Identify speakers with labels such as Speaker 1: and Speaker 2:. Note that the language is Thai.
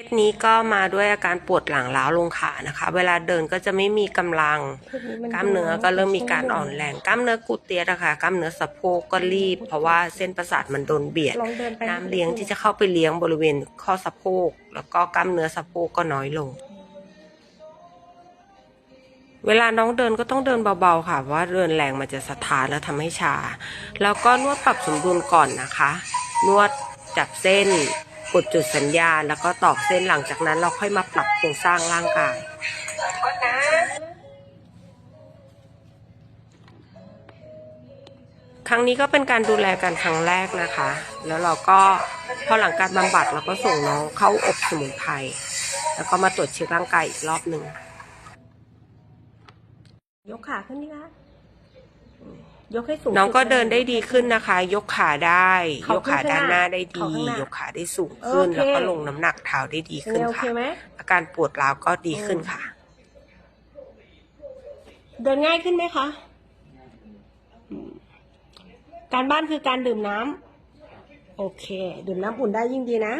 Speaker 1: เคสนี้ก็มาด้วยอาการปวดหลังล้าวลงขานะคะ เวลาเดินก็จะไม่มีกำลัง กล้ามเนื้อก็เริ่มมีการอ่อนแรง กล้ามเนื้อกูเตียสอะค่ะกล้ามเนื้อสะโพกก็รีบ เพราะว่าเส้นประสาทมันโดนเบียด
Speaker 2: ลองเดินไป
Speaker 1: น้ำเลี้ยงที่จะเข้าไปเลี้ยงบริเวณข้อสะโพก แล้วก็กล้ามเนื้อสะโพกก็น้อยลง เวลาน้องเดินก็ต้องเดินเบาๆค่ะ เพราะว่าเดินแรงมันจะสะท้านแล้วทำให้ชา แล้วก็นวดปรับสมดุลก่อนนะคะ นวดจับเส้น กดจุดสัญญาณแล้วก็ตอกเส้นหลังจากนั้นเราค่อยมาปรับโครงสร้างร่างกายครั้งนี้ก็เป็นการดูแลกันครั้งแรกนะคะ แล้วเราก็พอหลังการบำบัดเราก็ส่งน้องเข้าอบสมุนไพรแล้วก็มาตรวจเช็คร่างกายอีกรอบหนึ่ง
Speaker 2: ยกขาขึ้นนี่คะ ยกให้สูง
Speaker 1: น้องก็
Speaker 2: สุลย
Speaker 1: เดินได้ดีขึ้นนะคะ ยกขาได้
Speaker 2: เขา
Speaker 1: ยกขาด้านหน้าได้
Speaker 2: เขา
Speaker 1: ดี
Speaker 2: ข้างหน้าย
Speaker 1: กขาได้สูงขึ้น
Speaker 2: โอเค
Speaker 1: แล้วก็ลงน้ำหนักเท้าได้ดีขึ้น
Speaker 2: โอเค
Speaker 1: ค่ะ
Speaker 2: ไหม
Speaker 1: อาการปวดร้าวก็ดีขึ้นค่ะ
Speaker 2: เดินง่ายขึ้นไหมคะอืมการบ้านคือการดื่มน้ำโอเค ดื่มน้ำอุ่นได้ยิ่งดีนะ